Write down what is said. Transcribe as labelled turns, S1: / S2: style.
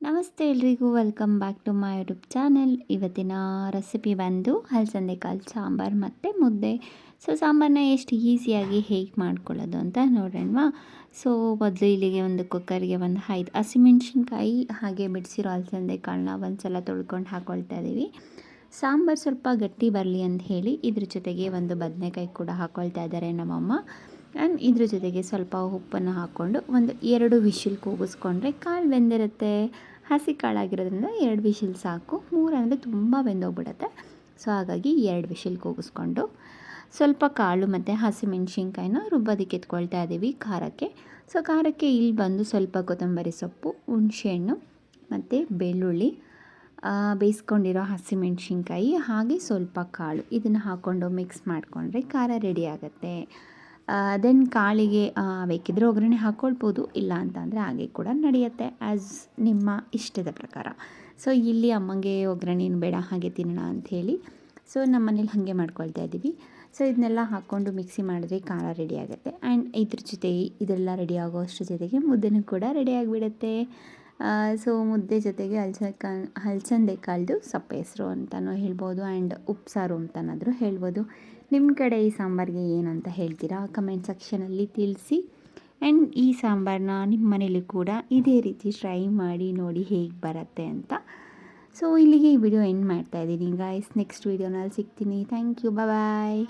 S1: ನಮಸ್ತೆ ಎಲ್ರಿಗೂ welcome back to my YouTube channel ಇವತ್ತಿನ ರೆಸಿಪಿ ಬಂದು ಹಲಸಂದೆ ಕಾಳು ಸಾಂಬಾರು ಮತ್ತು ಮುದ್ದೆ. ಸೊ ಸಾಂಬಾರನ್ನ ಎಷ್ಟು ಈಸಿಯಾಗಿ ಹೇಗೆ ಮಾಡ್ಕೊಳ್ಳೋದು ಅಂತ ನೋಡೋಣವಾ. ಸೊ ಮೊದಲು ಇಲ್ಲಿಗೆ ಒಂದು ಕುಕ್ಕರ್ಗೆ ಒಂದು ಐದು ಹಸಿಮೆಣ್ಸಿನ್ಕಾಯಿ ಹಾಗೆ ಬಿಡಿಸಿರೋ ಹಲಸಂದೆ ಕಾಳನ್ನ ಒಂದು ಸಲ ತೊಳ್ಕೊಂಡು ಹಾಕ್ಕೊಳ್ತಾ ಇದ್ದೀವಿ ಸಾಂಬಾರು ಸ್ವಲ್ಪ ಗಟ್ಟಿ ಬರಲಿ ಅಂತ ಹೇಳಿ ಇದ್ರ ಜೊತೆಗೆ ಒಂದು ಬದನೆಕಾಯಿ ಕೂಡ ಹಾಕ್ಕೊಳ್ತಾ ಇದ್ದಾರೆ ನಮ್ಮಮ್ಮ. ಆ್ಯಂಡ್ ಇದ್ರ ಜೊತೆಗೆ ಸ್ವಲ್ಪ ಉಪ್ಪನ್ನು ಹಾಕ್ಕೊಂಡು ಒಂದು ಎರಡು ವಿಶಿಲ್ ಕೂಗಿಸ್ಕೊಂಡ್ರೆ ಕಾಳು ಬೆಂದಿರುತ್ತೆ. ಹಸಿ ಕಾಳಾಗಿರೋದ್ರಿಂದ ಎರಡು ವಿಶಿಲ್ ಸಾಕು. ಮೂರು ಅಂದರೆ ತುಂಬ ಬೆಂದೋಗ್ಬಿಡುತ್ತೆ. ಸೊ ಹಾಗಾಗಿ ಎರಡು ವಿಶಿಲ್ ಕೂಗಿಸ್ಕೊಂಡು ಸ್ವಲ್ಪ ಕಾಳು ಮತ್ತು ಹಸಿಮೆಣ್ಸಿನ್ಕಾಯಿನ ರುಬ್ಬೋದಕ್ಕೆ ಎತ್ಕೊಳ್ತಾ ಇದ್ದೀವಿ ಖಾರಕ್ಕೆ. ಸೊ ಖಾರಕ್ಕೆ ಇಲ್ಲಿ ಬಂದು ಸ್ವಲ್ಪ ಕೊತ್ತಂಬರಿ ಸೊಪ್ಪು, ಹುಣಸೆಹಣ್ಣು ಮತ್ತು ಬೆಳ್ಳುಳ್ಳಿ ಬೇಯಿಸ್ಕೊಂಡಿರೋ ಹಸಿಮೆಣ್ಸಿನ್ಕಾಯಿ ಹಾಗೆ ಸ್ವಲ್ಪ ಕಾಳು. ಇದನ್ನು ಹಾಕ್ಕೊಂಡು ಮಿಕ್ಸ್ ಮಾಡಿಕೊಂಡ್ರೆ ಖಾರ ರೆಡಿ ಆಗುತ್ತೆ. ದೆನ್ ಕಾಳಿಗೆ ಬೇಕಿದ್ದರೆ ಒಗ್ಗರಣೆ ಹಾಕ್ಕೊಳ್ಬೋದು ಇಲ್ಲ ಅಂತಂದರೆ ಹಾಗೆ ಕೂಡ ನಡೆಯುತ್ತೆ ಆ್ಯಸ್ ನಿಮ್ಮ ಇಷ್ಟದ ಪ್ರಕಾರ. ಸೊ ಇಲ್ಲಿ ಅಮ್ಮಂಗೆ ಒಗ್ಗರಣೆನು ಬೇಡ, ಹಾಗೆ ತಿನ್ನೋಣ ಅಂಥೇಳಿ ಸೊ ನಮ್ಮ ಮನೇಲಿ ಹಾಗೆ ಮಾಡ್ಕೊಳ್ತಾ ಇದ್ದೀವಿ. ಸೊ ಇದನ್ನೆಲ್ಲ ಹಾಕ್ಕೊಂಡು ಮಿಕ್ಸಿ ಮಾಡಿದ್ರೆ ಖಾರ ರೆಡಿ ಆಗುತ್ತೆ. ಆ್ಯಂಡ್ ಇದ್ರ ಜೊತೆ ಇದೆಲ್ಲ ರೆಡಿ ಆಗೋ ಅಷ್ಟರ ಜೊತೆಗೆ ಮುದ್ದೆನೂ ಕೂಡ ರೆಡಿ ಆಗಿಬಿಡುತ್ತೆ. ಸೊ ಮುದ್ದೆ ಜೊತೆಗೆ ಹಲ್ಸ ಹಲಸಂದೆ ಕಾಳ್ದು ಸಪ್ಪೆ ಹೆಸರು ಅಂತಲೂ ಹೇಳ್ಬೋದು ಆ್ಯಂಡ್ ಉಪ್ಸಾರು ಅಂತನಾದರೂ ಹೇಳ್ಬೋದು. ನಿಮ್ಮ ಕಡೆ ಈ ಸಾಂಬಾರಿಗೆ ಏನಂತ ಹೇಳ್ತೀರಾ? ಕಮೆಂಟ್ ಸೆಕ್ಷನಲ್ಲಿ ತಿಳಿಸಿ. ಆ್ಯಂಡ್ ಈ ಸಾಂಬಾರನ್ನ ನಿಮ್ಮ ಮನೇಲಿ ಕೂಡ ಇದೇ ರೀತಿ ಟ್ರೈ ಮಾಡಿ ನೋಡಿ ಹೇಗೆ ಬರುತ್ತೆ ಅಂತ. ಸೊ ಇಲ್ಲಿಗೆ ಈ ವಿಡಿಯೋ ಎಂಡ್ ಮಾಡ್ತಾ ಇದ್ದೀನಿ ಗಾಯ್ಸ್ ನೆಕ್ಸ್ಟ್ ವೀಡಿಯೋನಲ್ಲಿ ಸಿಗ್ತೀನಿ. Thank you bye